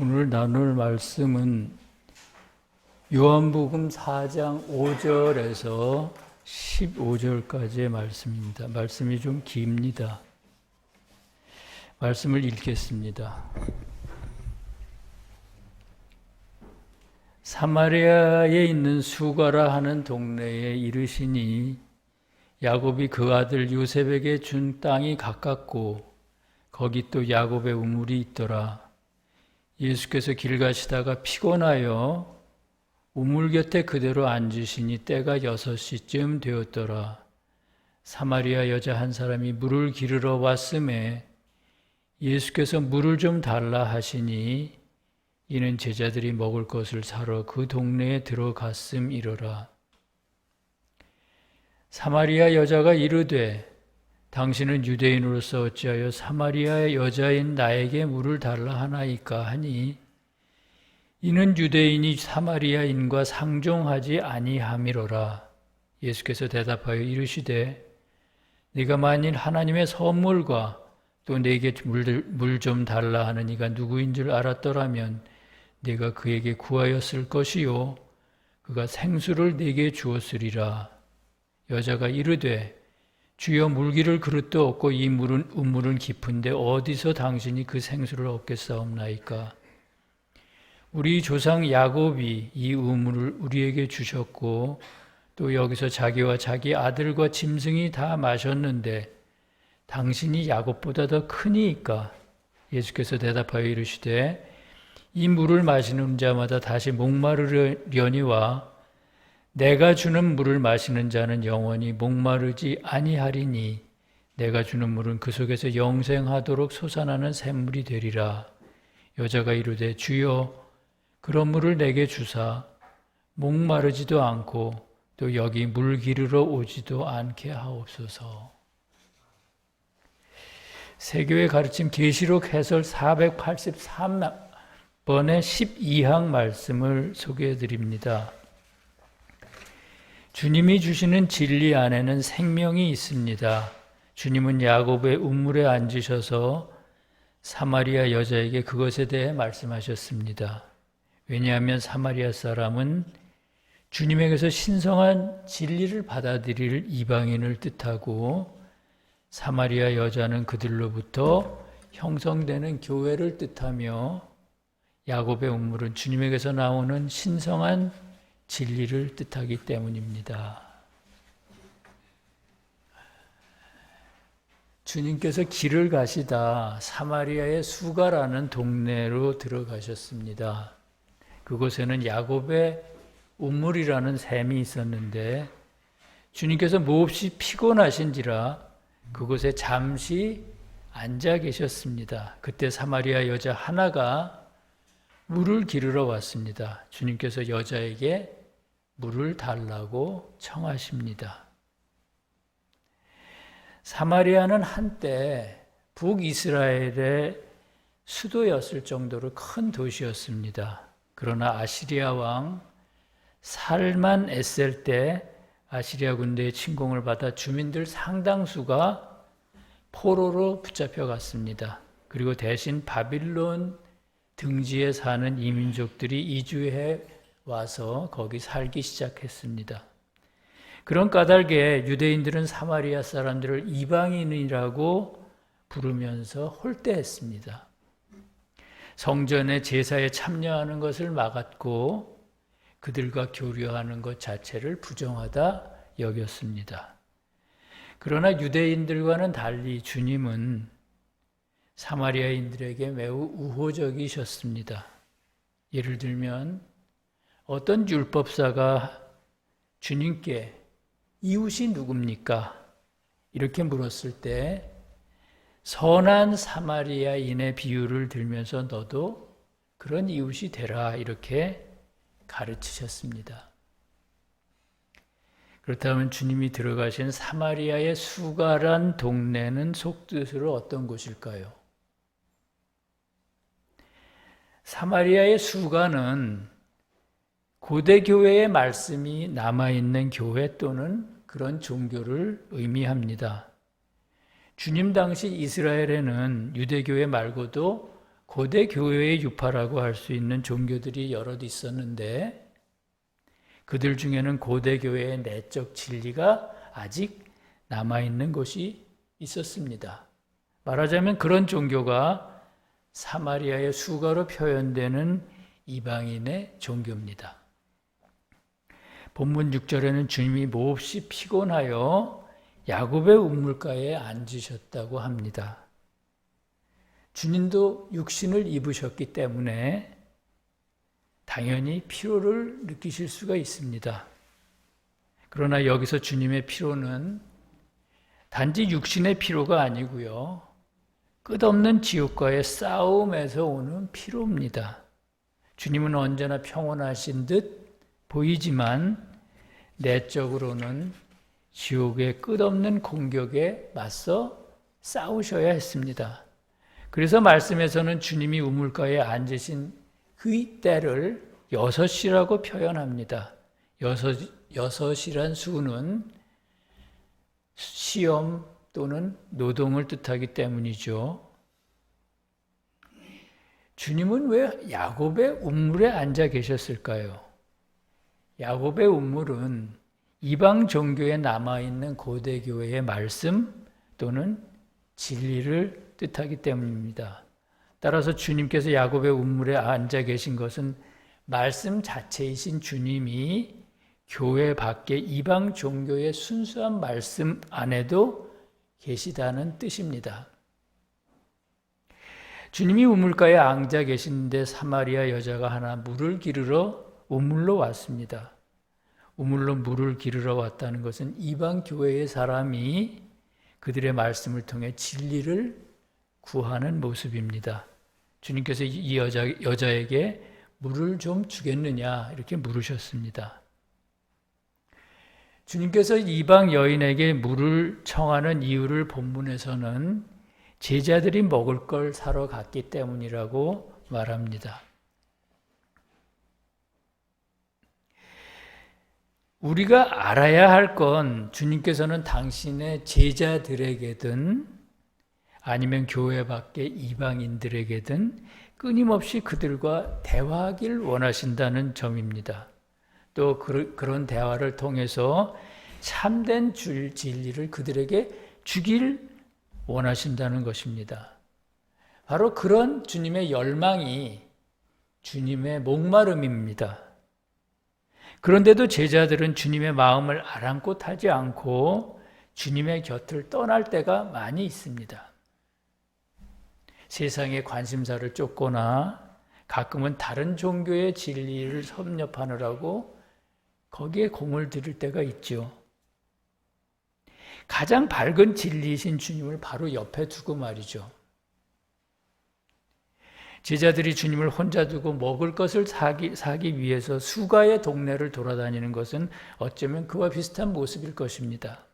오늘 나눌 말씀은 요한복음 4장 5절에서 15절까지의 말씀입니다. 말씀이 좀 깁니다. 말씀을 읽겠습니다. 사마리아에 있는 수가라 하는 동네에 이르시니 야곱이 그 아들 요셉에게 준 땅이 가깝고 거기 또 야곱의 우물이 있더라. 예수께서 길 가시다가 피곤하여 우물 곁에 그대로 앉으시니 때가 여섯 시쯤 되었더라. 사마리아 여자 한 사람이 물을 기르러 왔음에 예수께서 물을 좀 달라 하시니 이는 제자들이 먹을 것을 사러 그 동네에 들어갔음이러라. 사마리아 여자가 이르되 당신은 유대인으로서 어찌하여 사마리아의 여자인 나에게 물을 달라 하나이까 하니 이는 유대인이 사마리아인과 상종하지 아니함이로라. 예수께서 대답하여 이르시되 네가 만일 하나님의 선물과 또 내게 물 좀 달라 하는 이가 누구인 줄 알았더라면 네가 그에게 구하였을 것이요 그가 생수를 네게 주었으리라. 여자가 이르되 주여 물기를 그릇도 없고 이 물은 우물은 깊은데 어디서 당신이 그 생수를 얻겠사옵나이까? 우리 조상 야곱이 이 우물을 우리에게 주셨고 또 여기서 자기와 자기 아들과 짐승이 다 마셨는데 당신이 야곱보다 더 크니까? 예수께서 대답하여 이르시되 이 물을 마시는 자마다 다시 목마르려니와 내가 주는 물을 마시는 자는 영원히 목마르지 아니하리니 내가 주는 물은 그 속에서 영생하도록 솟아나는 샘물이 되리라. 여자가 이르되 주여 그런 물을 내게 주사 목마르지도 않고 또 여기 물 기르러 오지도 않게 하옵소서. 세교의 가르침 계시록 해설 483번의 12항 말씀을 소개해 드립니다. 주님이 주시는 진리 안에는 생명이 있습니다. 주님은 야곱의 우물에 앉으셔서 사마리아 여자에게 그것에 대해 말씀하셨습니다. 왜냐하면 사마리아 사람은 주님에게서 신성한 진리를 받아들일 이방인을 뜻하고 사마리아 여자는 그들로부터 형성되는 교회를 뜻하며 야곱의 우물은 주님에게서 나오는 신성한 진리를 뜻하기 때문입니다. 주님께서 길을 가시다 사마리아의 수가라는 동네로 들어가셨습니다. 그곳에는 야곱의 우물이라는 샘이 있었는데 주님께서 몹시 피곤하신지라 그곳에 잠시 앉아 계셨습니다. 그때 사마리아 여자 하나가 물을 기르러 왔습니다. 주님께서 여자에게 물을 달라고 청하십니다. 사마리아는 한때 북이스라엘의 수도였을 정도로 큰 도시였습니다. 그러나 아시리아 왕 살만 에셀 때 아시리아 군대의 침공을 받아 주민들 상당수가 포로로 붙잡혀 갔습니다. 그리고 대신 바빌론 등지에 사는 이민족들이 이주해 와서 거기 살기 시작했습니다. 그런 까닭에 유대인들은 사마리아 사람들을 이방인이라고 부르면서 홀대했습니다. 성전의 제사에 참여하는 것을 막았고 그들과 교류하는 것 자체를 부정하다 여겼습니다. 그러나 유대인들과는 달리 주님은 사마리아인들에게 매우 우호적이셨습니다. 예를 들면 어떤 율법사가 주님께 이웃이 누굽니까? 이렇게 물었을 때 선한 사마리아인의 비유를 들면서 너도 그런 이웃이 되라 이렇게 가르치셨습니다. 그렇다면 주님이 들어가신 사마리아의 수가란 동네는 속뜻으로 어떤 곳일까요? 사마리아의 수가는 고대 교회의 말씀이 남아있는 교회 또는 그런 종교를 의미합니다. 주님 당시 이스라엘에는 유대교회 말고도 고대 교회의 유파라고 할 수 있는 종교들이 여럿 있었는데 그들 중에는 고대 교회의 내적 진리가 아직 남아 있는 곳이 있었습니다. 말하자면 그런 종교가 사마리아의 수가로 표현되는 이방인의 종교입니다. 본문 6절에는 주님이 몹시 피곤하여 야곱의 우물가에 앉으셨다고 합니다. 주님도 육신을 입으셨기 때문에 당연히 피로를 느끼실 수가 있습니다. 그러나 여기서 주님의 피로는 단지 육신의 피로가 아니고요. 끝없는 지옥과의 싸움에서 오는 피로입니다. 주님은 언제나 평온하신 듯 보이지만 내적으로는 지옥의 끝없는 공격에 맞서 싸우셔야 했습니다. 그래서 말씀에서는 주님이 우물가에 앉으신 그 때를 여섯이라고 표현합니다. 여섯, 여섯이란 수는 시험 또는 노동을 뜻하기 때문이죠. 주님은 왜 야곱의 우물에 앉아 계셨을까요? 야곱의 우물은 이방 종교에 남아있는 고대 교회의 말씀 또는 진리를 뜻하기 때문입니다. 따라서 주님께서 야곱의 우물에 앉아 계신 것은 말씀 자체이신 주님이 교회 밖에 이방 종교의 순수한 말씀 안에도 계시다는 뜻입니다. 주님이 우물가에 앉아 계신데 사마리아 여자가 하나 물을 기르러 우물로 왔습니다. 우물로 물을 기르러 왔다는 것은 이방 교회의 사람이 그들의 말씀을 통해 진리를 구하는 모습입니다. 주님께서 이 여자, 여자에게 물을 좀 주겠느냐 이렇게 물으셨습니다. 주님께서 이방 여인에게 물을 청하는 이유를 본문에서는 제자들이 먹을 걸 사러 갔기 때문이라고 말합니다. 우리가 알아야 할 건 주님께서는 당신의 제자들에게든 아니면 교회 밖의 이방인들에게든 끊임없이 그들과 대화하길 원하신다는 점입니다. 또 그, 런 대화를 통해서 참된 줄 진리를 그들에게 주길 원하신다는 것입니다. 바로 그런 주님의 열망이 주님의 목마름입니다. 그런데도 제자들은 주님의 마음을 아랑곳하지 않고 주님의 곁을 떠날 때가 많이 있습니다. 세상의 관심사를 쫓거나 가끔은 다른 종교의 진리를 섭렵하느라고 거기에 공을 들일 때가 있죠. 가장 밝은 진리이신 주님을 바로 옆에 두고 말이죠. 제자들이 주님을 혼자 두고 먹을 것을 사기, 사기 위해서 수가의 동네를 돌아다니는 것은 어쩌면 그와 비슷한 모습일 것입니다.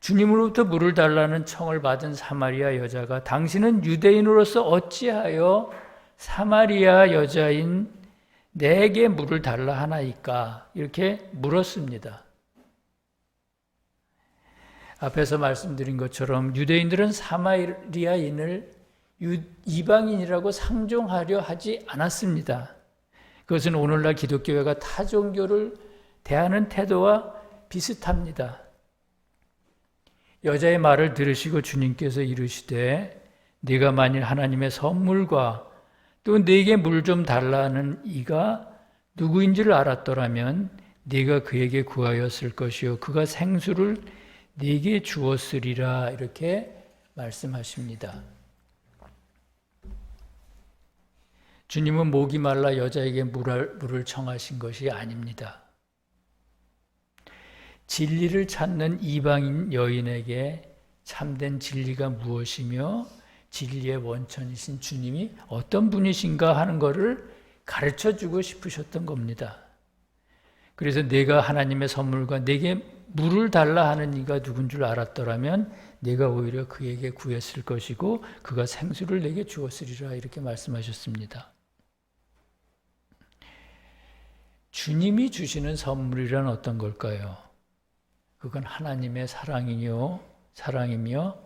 주님으로부터 물을 달라는 청을 받은 사마리아 여자가 당신은 유대인으로서 어찌하여 사마리아 여자인 내게 물을 달라 하나이까? 이렇게 물었습니다. 앞에서 말씀드린 것처럼 유대인들은 사마리아인을 이방인이라고 상종하려 하지 않았습니다. 그것은 오늘날 기독교회가 타 종교를 대하는 태도와 비슷합니다. 여자의 말을 들으시고 주님께서 이르시되 네가 만일 하나님의 선물과 또 네게 물 좀 달라는 이가 누구인지를 알았더라면 네가 그에게 구하였을 것이요 그가 생수를 네게 주었으리라 이렇게 말씀하십니다. 주님은 목이 말라 여자에게 물을, 청하신 것이 아닙니다. 진리를 찾는 이방인 여인에게 참된 진리가 무엇이며 진리의 원천이신 주님이 어떤 분이신가 하는 것을 가르쳐 주고 싶으셨던 겁니다. 그래서 내가 하나님의 선물과 내게 물을 달라 하는 이가 누군 줄 알았더라면 내가 오히려 그에게 구했을 것이고 그가 생수를 내게 주었으리라 이렇게 말씀하셨습니다. 주님이 주시는 선물이란 어떤 걸까요? 그건 하나님의 사랑이요, 사랑이며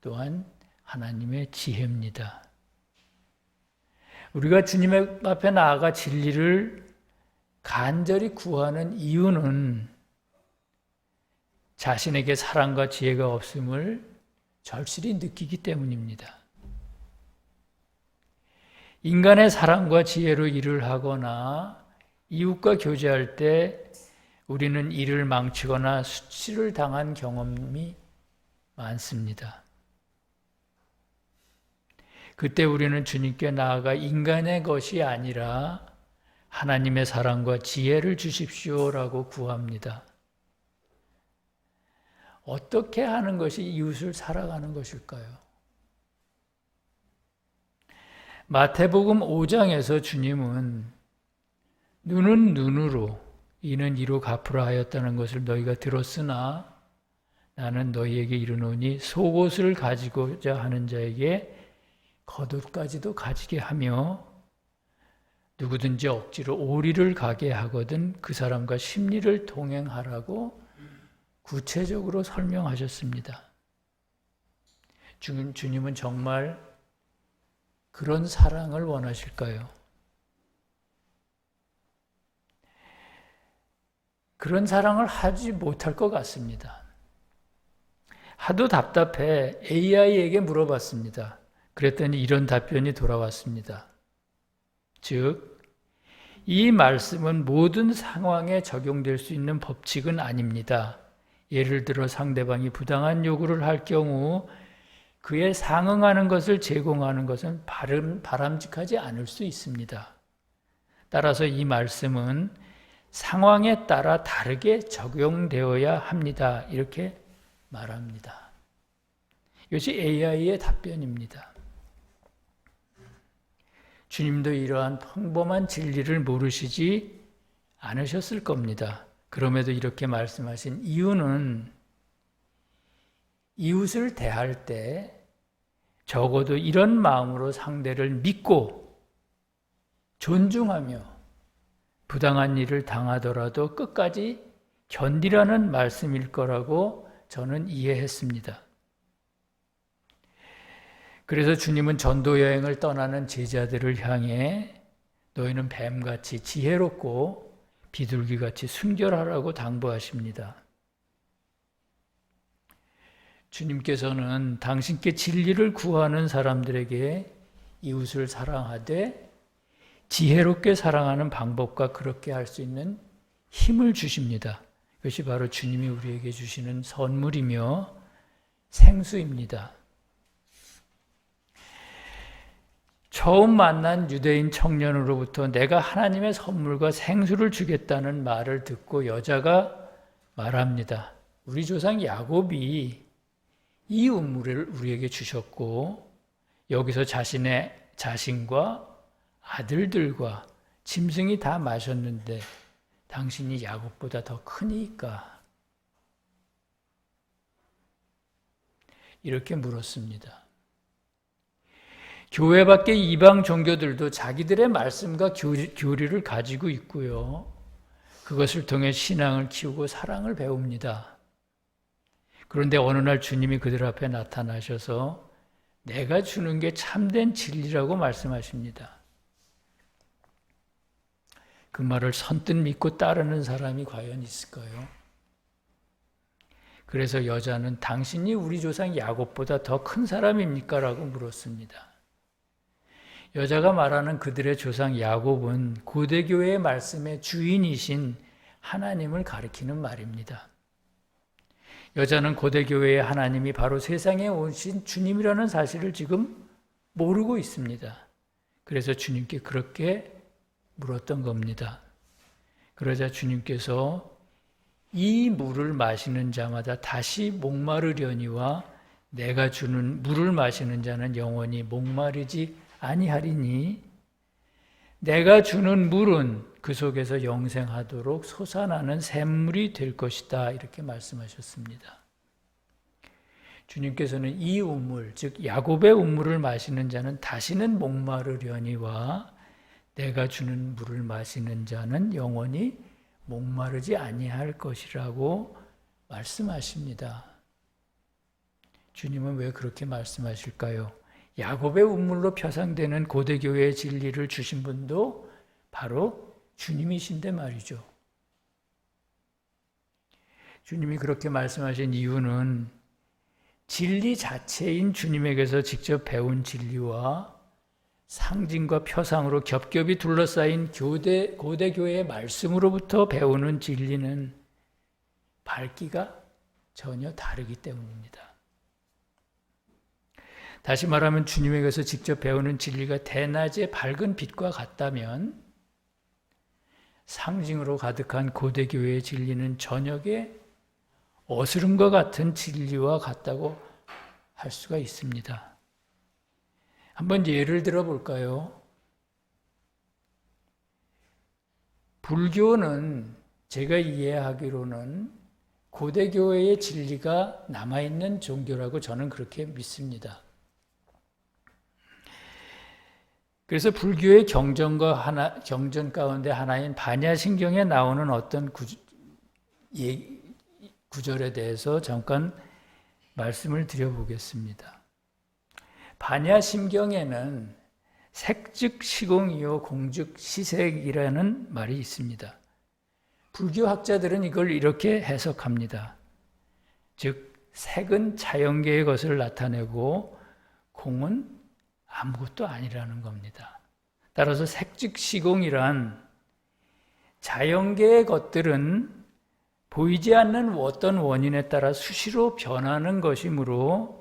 또한 하나님의 지혜입니다. 우리가 주님의 앞에 나아가 진리를 간절히 구하는 이유는 자신에게 사랑과 지혜가 없음을 절실히 느끼기 때문입니다. 인간의 사랑과 지혜로 일을 하거나 이웃과 교제할 때 우리는 일을 망치거나 수치를 당한 경험이 많습니다. 그때 우리는 주님께 나아가 인간의 것이 아니라 하나님의 사랑과 지혜를 주십시오라고 구합니다. 어떻게 하는 것이 이웃을 살아가는 것일까요? 마태복음 5장에서 주님은 눈은 눈으로 이는 이로 갚으라 하였다는 것을 너희가 들었으나 나는 너희에게 이르노니 속옷을 가지고자 하는 자에게 겉옷까지도 가지게 하며 누구든지 억지로 오리를 가게 하거든 그 사람과 심리를 동행하라고 구체적으로 설명하셨습니다. 주, 주님은 정말 그런 사랑을 원하실까요? 그런 사랑을 하지 못할 것 같습니다. 하도 답답해 AI에게 물어봤습니다. 그랬더니 이런 답변이 돌아왔습니다. 즉, 이 말씀은 모든 상황에 적용될 수 있는 법칙은 아닙니다. 예를 들어 상대방이 부당한 요구를 할 경우 그에 상응하는 것을 제공하는 것은 바람, 바람직하지 않을 수 있습니다. 따라서 이 말씀은 상황에 따라 다르게 적용되어야 합니다. 이렇게 말합니다. 이것이 AI의 답변입니다. 주님도 이러한 평범한 진리를 모르시지 않으셨을 겁니다. 그럼에도 이렇게 말씀하신 이유는 이웃을 대할 때 적어도 이런 마음으로 상대를 믿고 존중하며 부당한 일을 당하더라도 끝까지 견디라는 말씀일 거라고 저는 이해했습니다. 그래서 주님은 전도 여행을 떠나는 제자들을 향해 너희는 뱀같이 지혜롭고 비둘기같이 순결하라고 당부하십니다. 주님께서는 당신께 진리를 구하는 사람들에게 이웃을 사랑하되 지혜롭게 사랑하는 방법과 그렇게 할 수 있는 힘을 주십니다. 그것이 바로 주님이 우리에게 주시는 선물이며 생수입니다. 처음 만난 유대인 청년으로부터 내가 하나님의 선물과 생수를 주겠다는 말을 듣고 여자가 말합니다. 우리 조상 야곱이 이 우물을 우리에게 주셨고 여기서 자신의 자신과 아들들과 짐승이 다 마셨는데 당신이 야곱보다 더 크니까 이렇게 물었습니다. 교회 밖의 이방 종교들도 자기들의 말씀과 교리를 가지고 있고요. 그것을 통해 신앙을 키우고 사랑을 배웁니다. 그런데 어느 날 주님이 그들 앞에 나타나셔서 내가 주는 게 참된 진리라고 말씀하십니다. 그 말을 선뜻 믿고 따르는 사람이 과연 있을까요? 그래서 여자는 당신이 우리 조상 야곱보다 더 큰 사람입니까? 라고 물었습니다. 여자가 말하는 그들의 조상 야곱은 고대교회의 말씀의 주인이신 하나님을 가리키는 말입니다. 여자는 고대교회의 하나님이 바로 세상에 오신 주님이라는 사실을 지금 모르고 있습니다. 그래서 주님께 그렇게 물었던 겁니다. 그러자 주님께서 이 물을 마시는 자마다 다시 목마르려니와 내가 주는 물을 마시는 자는 영원히 목마르지 아니하리니 내가 주는 물은 그 속에서 영생하도록 솟아나는 샘물이 될 것이다 이렇게 말씀하셨습니다. 주님께서는 이 우물 즉 야곱의 우물을 마시는 자는 다시는 목마르려니와 내가 주는 물을 마시는 자는 영원히 목마르지 아니할 것이라고 말씀하십니다. 주님은 왜 그렇게 말씀하실까요? 야곱의 운물로 표상되는 고대교회의 진리를 주신 분도 바로 주님이신데 말이죠. 주님이 그렇게 말씀하신 이유는 진리 자체인 주님에게서 직접 배운 진리와 상징과 표상으로 겹겹이 둘러싸인 교대, 고대 교회의 말씀으로부터 배우는 진리는 밝기가 전혀 다르기 때문입니다. 다시 말하면 주님에게서 직접 배우는 진리가 대낮의 밝은 빛과 같다면 상징으로 가득한 고대 교회의 진리는 저녁에 어스름과 같은 진리와 같다고 할 수가 있습니다. 한번 예를 들어 볼까요? 불교는 제가 이해하기로는 고대교회의 진리가 남아있는 종교라고 저는 그렇게 믿습니다. 그래서 불교의 경전과 하나, 경전 가운데 하나인 반야신경에 나오는 어떤 구, 예, 구절에 대해서 잠깐 말씀을 드려보겠습니다. 반야심경에는 색즉 시공이요 공즉 시색이라는 말이 있습니다. 불교 학자들은 이걸 이렇게 해석합니다. 즉 색은 자연계의 것을 나타내고 공은 아무것도 아니라는 겁니다. 따라서 색즉 시공이란 자연계의 것들은 보이지 않는 어떤 원인에 따라 수시로 변하는 것이므로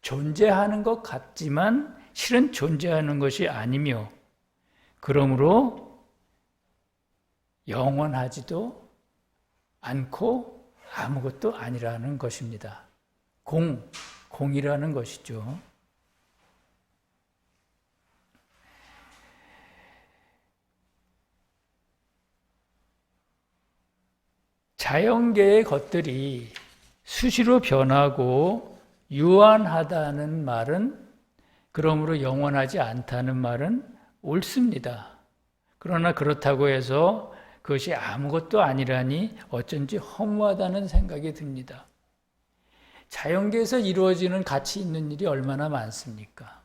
존재하는 것 같지만 실은 존재하는 것이 아니며 그러므로 영원하지도 않고 아무것도 아니라는 것입니다. 공, 공이라는 것이죠. 자연계의 것들이 수시로 변하고 유한하다는 말은 그러므로 영원하지 않다는 말은 옳습니다. 그러나 그렇다고 해서 그것이 아무것도 아니라니 어쩐지 허무하다는 생각이 듭니다. 자연계에서 이루어지는 가치 있는 일이 얼마나 많습니까?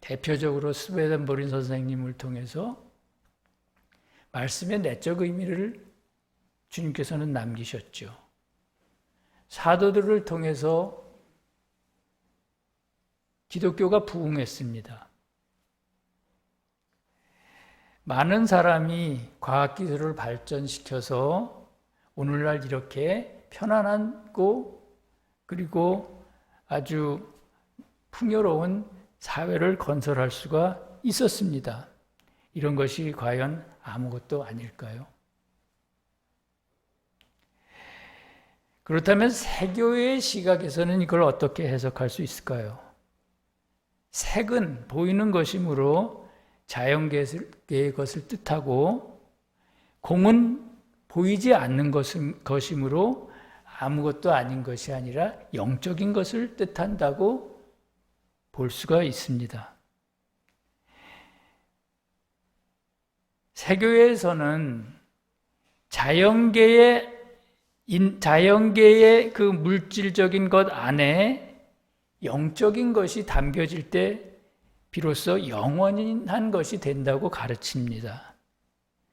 대표적으로 스웨덴버린 선생님을 통해서 말씀의 내적 의미를 주님께서는 남기셨죠. 사도들을 통해서 기독교가 부흥했습니다. 많은 사람이 과학기술을 발전시켜서 오늘날 이렇게 편안하고 그리고 아주 풍요로운 사회를 건설할 수가 있었습니다. 이런 것이 과연 아무것도 아닐까요? 그렇다면 세교의 시각에서는 이걸 어떻게 해석할 수 있을까요? 색은 보이는 것이므로 자연계의 것을 뜻하고 공은 보이지 않는 것이므로 아무것도 아닌 것이 아니라 영적인 것을 뜻한다고 볼 수가 있습니다. 세교에서는 자연계의 자연계의 그 물질적인 것 안에 영적인 것이 담겨질 때 비로소 영원한 것이 된다고 가르칩니다.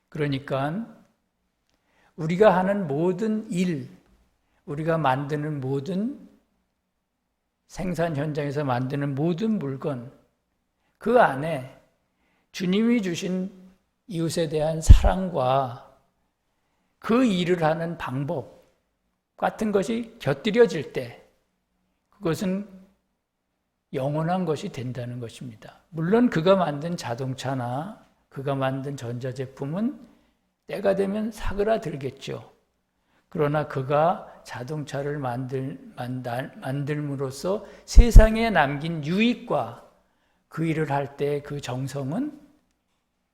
그러니까 우리가 하는 모든 일, 우리가 만드는 모든 생산 현장에서 만드는 모든 물건, 그 안에 주님이 주신 이웃에 대한 사랑과 그 일을 하는 방법, 같은 것이 곁들여질 때 그것은 영원한 것이 된다는 것입니다. 물론 그가 만든 자동차나 그가 만든 전자제품은 때가 되면 사그라들겠죠. 그러나 그가 자동차를 만들, 만들, 만들므로써 세상에 남긴 유익과 그 일을 할 때 그 정성은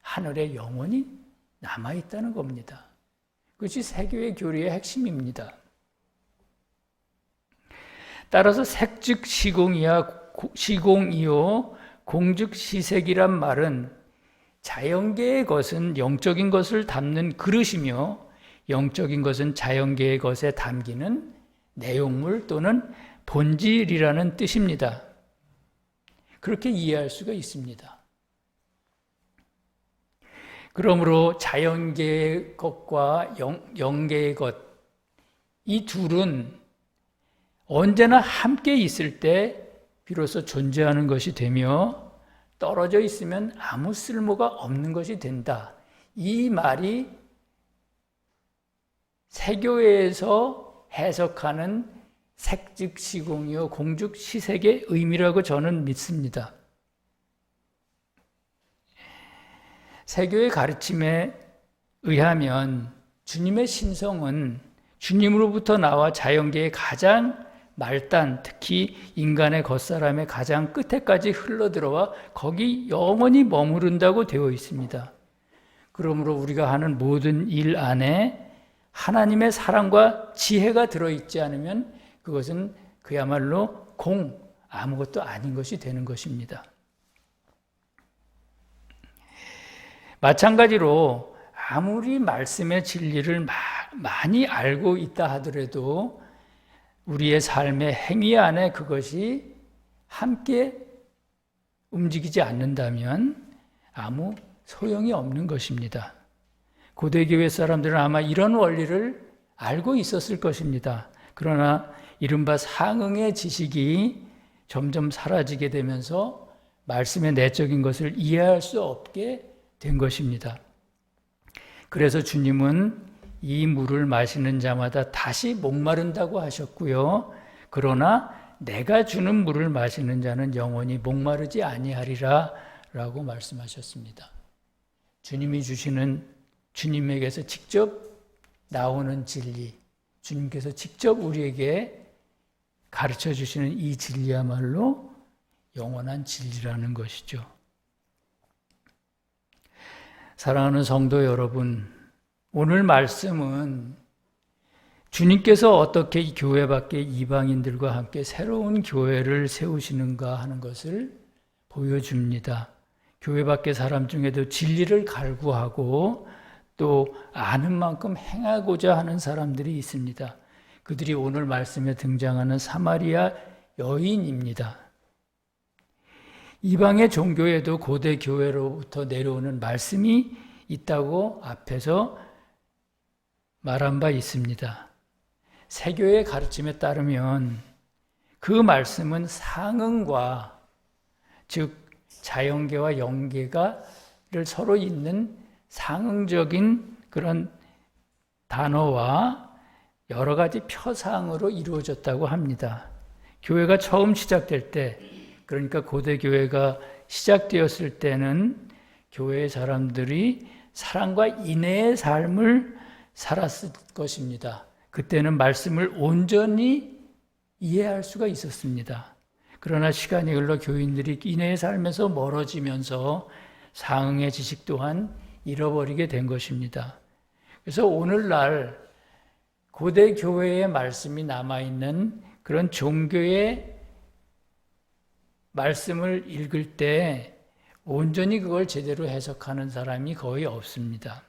하늘에 영원히 남아있다는 겁니다. 그것이 세계의 교리의 핵심입니다. 따라서 색즉 시공이야 시공이요 공즉 시색이란 말은 자연계의 것은 영적인 것을 담는 그릇이며 영적인 것은 자연계의 것에 담기는 내용물 또는 본질이라는 뜻입니다. 그렇게 이해할 수가 있습니다. 그러므로 자연계의 것과 영, 영계의 것, 이 둘은 언제나 함께 있을 때 비로소 존재하는 것이 되며 떨어져 있으면 아무 쓸모가 없는 것이 된다. 이 말이 세교회에서 해석하는 색즉 시공이요 공즉 시색의 의미라고 저는 믿습니다. 세교의 가르침에 의하면 주님의 신성은 주님으로부터 나와 자연계의 가장 말단, 특히 인간의 겉사람의 가장 끝에까지 흘러들어와 거기 영원히 머무른다고 되어 있습니다. 그러므로 우리가 하는 모든 일 안에 하나님의 사랑과 지혜가 들어있지 않으면 그것은 그야말로 공, 아무것도 아닌 것이 되는 것입니다. 마찬가지로 아무리 말씀의 진리를 많이 알고 있다 하더라도 우리의 삶의 행위 안에 그것이 함께 움직이지 않는다면 아무 소용이 없는 것입니다. 고대교회 사람들은 아마 이런 원리를 알고 있었을 것입니다. 그러나 이른바 상응의 지식이 점점 사라지게 되면서 말씀의 내적인 것을 이해할 수 없게 된 것입니다. 그래서 주님은 이 물을 마시는 자마다 다시 목마른다고 하셨고요. 그러나 내가 주는 물을 마시는 자는 영원히 목마르지 아니하리라 라고 말씀하셨습니다. 주님이 주시는 주님에게서 직접 나오는 진리, 주님께서 직접 우리에게 가르쳐 주시는 이 진리야말로 영원한 진리라는 것이죠. 사랑하는 성도 여러분, 오늘 말씀은 주님께서 어떻게 교회 밖에 이방인들과 함께 새로운 교회를 세우시는가 하는 것을 보여줍니다. 교회 밖에 사람 중에도 진리를 갈구하고 또 아는 만큼 행하고자 하는 사람들이 있습니다. 그들이 오늘 말씀에 등장하는 사마리아 여인입니다. 이방의 종교에도 고대 교회로부터 내려오는 말씀이 있다고 앞에서 말한 바 있습니다. 세교의 가르침에 따르면 그 말씀은 상응과 즉 자연계와 영계가를 서로 잇는 상응적인 그런 단어와 여러 가지 표상으로 이루어졌다고 합니다. 교회가 처음 시작될 때, 그러니까 고대 교회가 시작되었을 때는 교회의 사람들이 사랑과 인애의 삶을 살았을 것입니다. 그때는 말씀을 온전히 이해할 수가 있었습니다. 그러나 시간이 흘러 교인들이 인애의 삶에서 멀어지면서 상응의 지식 또한 잃어버리게 된 것입니다. 그래서 오늘날 고대 교회의 말씀이 남아있는 그런 종교의 말씀을 읽을 때 온전히 그걸 제대로 해석하는 사람이 거의 없습니다.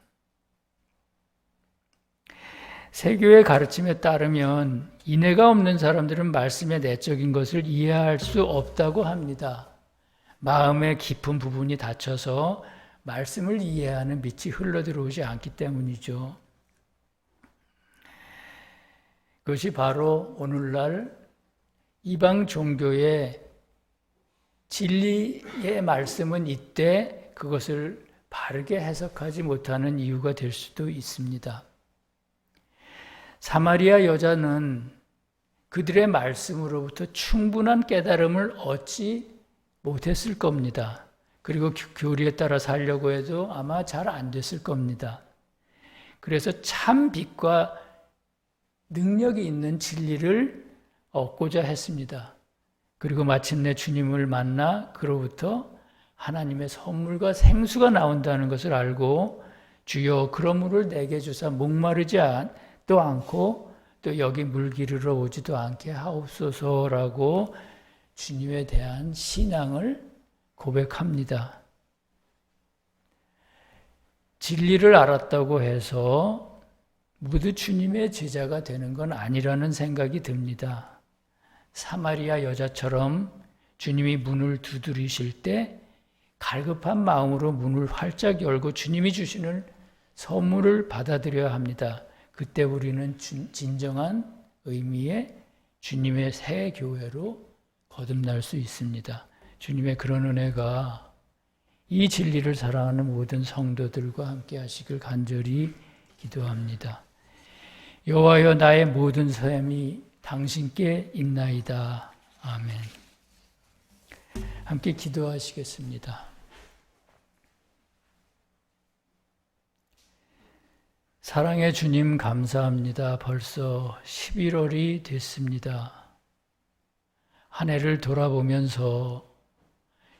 세교의 가르침에 따르면 인애가 없는 사람들은 말씀의 내적인 것을 이해할 수 없다고 합니다. 마음의 깊은 부분이 닫혀서 말씀을 이해하는 빛이 흘러들어오지 않기 때문이죠. 그것이 바로 오늘날 이방 종교의 진리의 말씀은 이때 그것을 바르게 해석하지 못하는 이유가 될 수도 있습니다. 사마리아 여자는 그들의 말씀으로부터 충분한 깨달음을 얻지 못했을 겁니다. 그리고 교리에 따라 살려고 해도 아마 잘 안 됐을 겁니다. 그래서 참 빛과 능력이 있는 진리를 얻고자 했습니다. 그리고 마침내 주님을 만나 그로부터 하나님의 선물과 생수가 나온다는 것을 알고 주여 물을 내게 주사 목마르지 또 않고 또 여기 물 기르러 오지도 않게 하옵소서라고 주님에 대한 신앙을 고백합니다. 진리를 알았다고 해서 모두 주님의 제자가 되는 건 아니라는 생각이 듭니다. 사마리아 여자처럼 주님이 문을 두드리실 때 갈급한 마음으로 문을 활짝 열고 주님이 주시는 선물을 받아들여야 합니다. 그때 우리는 진- 진정한 의미의 주님의 새 교회로 거듭날 수 있습니다. 주님의 그런 은혜가 이 진리를 사랑하는 모든 성도들과 함께 하시길 간절히 기도합니다. 여호와여 나의 모든 삶이 당신께 있나이다. 아멘. 함께 기도하시겠습니다. 사랑의 주님 감사합니다. 벌써 11월이 됐습니다. 한 해를 돌아보면서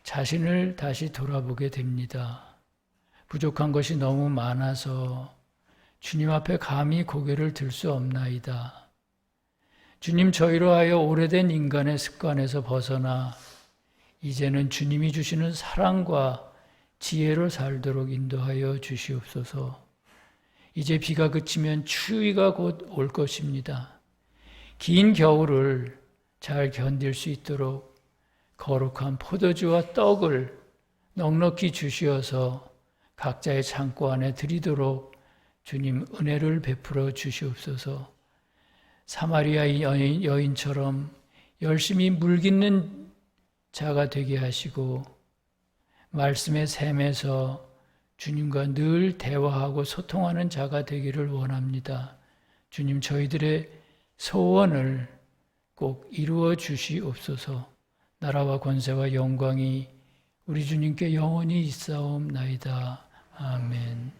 자신을 다시 돌아보게 됩니다. 부족한 것이 너무 많아서 주님 앞에 감히 고개를 들 수 없나이다. 주님 저희로 하여 오래된 인간의 습관에서 벗어나 이제는 주님이 주시는 사랑과 지혜로 살도록 인도하여 주시옵소서. 이제 비가 그치면 추위가 곧 올 것입니다. 긴 겨울을 잘 견딜 수 있도록 거룩한 포도주와 떡을 넉넉히 주시어서 각자의 창고 안에 드리도록 주님 은혜를 베풀어 주시옵소서. 사마리아 여인, 여인처럼 열심히 물깃는 자가 되게 하시고 말씀의 샘에서 주님과 늘 대화하고 소통하는 자가 되기를 원합니다. 주님 저희들의 소원을 꼭 이루어 주시옵소서. 나라와 권세와 영광이 우리 주님께 영원히 있사옵나이다. 아멘.